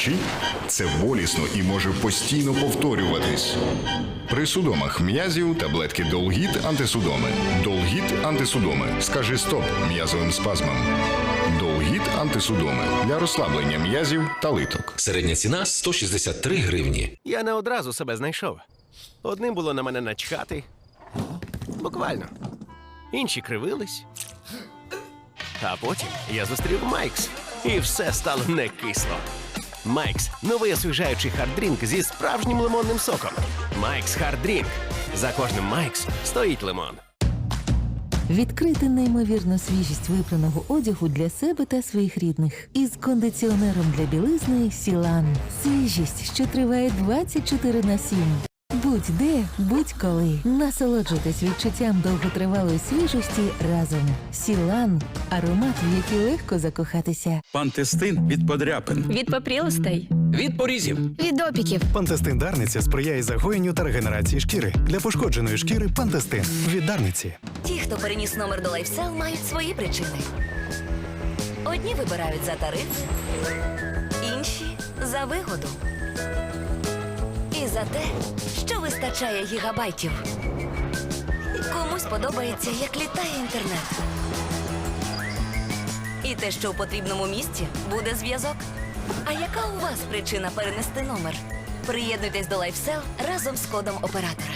Чи це болісно і може постійно повторюватись. При судомах м'язів таблетки Долгіт антисудоми. Долгіт антисудоми. Скажи стоп м'язовим спазмам. Долгіт антисудоми для розслаблення м'язів та литок. Середня ціна 163 гривні. Я не одразу себе знайшов. Одним було на мене начхати. Буквально. Інші кривились. А потім я зустрів Майкс, і все стало не кисло. Майкс новий освіжаючий харддрінк зі справжнім лимонним соком. Майкс Харддрінк. За кожним Майкс стоїть лимон. Відкрити неймовірну свіжість випраного одягу для себе та своїх рідних із кондиціонером для білизни Сілан. Свіжість, що триває 24 на 7. Будь-де, будь-коли. Насолоджуйтесь відчуттям довготривалої свіжості разом. Сілан аромат, в який легко закохатися. Пантестин від подряпин. Від попрілостей. Від порізів. Від опіків. Пантестин Дарниця сприяє загоєнню та регенерації шкіри. Для пошкодженої шкіри Пантестин від Дарниці. Ті, хто переніс номер до лайфсел, мають свої причини. Одні вибирають за тариф, інші за вигоду. За те, що вистачає гігабайтів. Комусь подобається, як літає інтернет. І те, що в потрібному місці буде зв'язок. А яка у вас причина перенести номер? Приєднуйтесь до лайфсел разом з кодом оператора.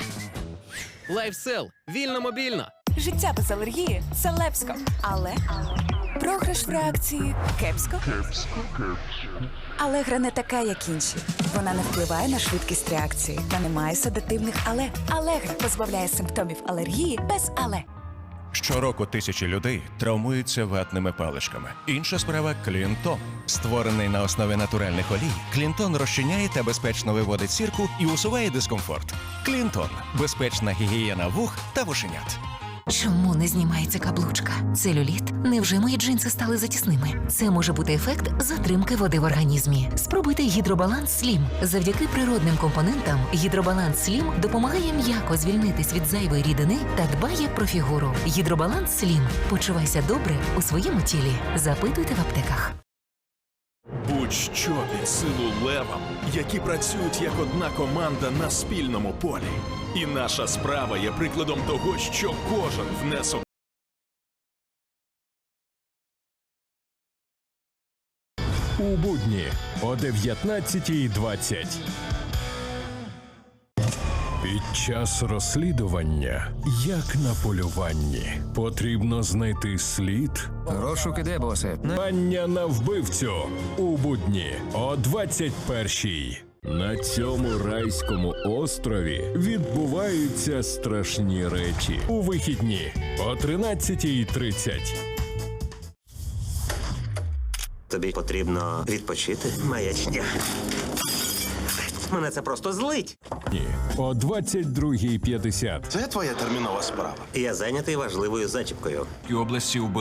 Лайфсел. Вільно мобільно. Життя без алергії це лепсько. Але програш в реакції кепсько. Алегра не така, як інші. Вона не впливає на швидкість реакції та не має седативних але. Алегра позбавляє симптомів алергії без але. Щороку тисячі людей травмуються ватними паличками. Інша справа Клінтон. Створений на основі натуральних олій, Клінтон розчиняє та безпечно виводить сірку і усуває дискомфорт. Клінтон безпечна гігієна вух та вушенят. Чому не знімається каблучка? Целюліт? Невже мої джинси стали затісними? Це може бути ефект затримки води в організмі. Спробуйте гідробаланс Слім. Завдяки природним компонентам гідробаланс Слім допомагає м'яко звільнитись від зайвої рідини та дбає про фігуру. Гідробаланс Слім. Почувайся добре у своєму тілі. Запитуйте в аптеках. Будь-що під силу левам, які працюють як одна команда на спільному полі. І наша справа є прикладом того, що кожен внесок У будні о 19.20. Під час розслідування, як на полюванні, потрібно знайти слід Розшуки де, босе? Пання на вбивцю у будні о 21-й. На цьому райському острові відбуваються страшні речі. У вихідні о 13.30. Тобі потрібно відпочити, маячня. Мене це просто злить. Ні, о 22.50. це твоя термінова справа. Я зайнятий важливою зачіпкою. І області убили.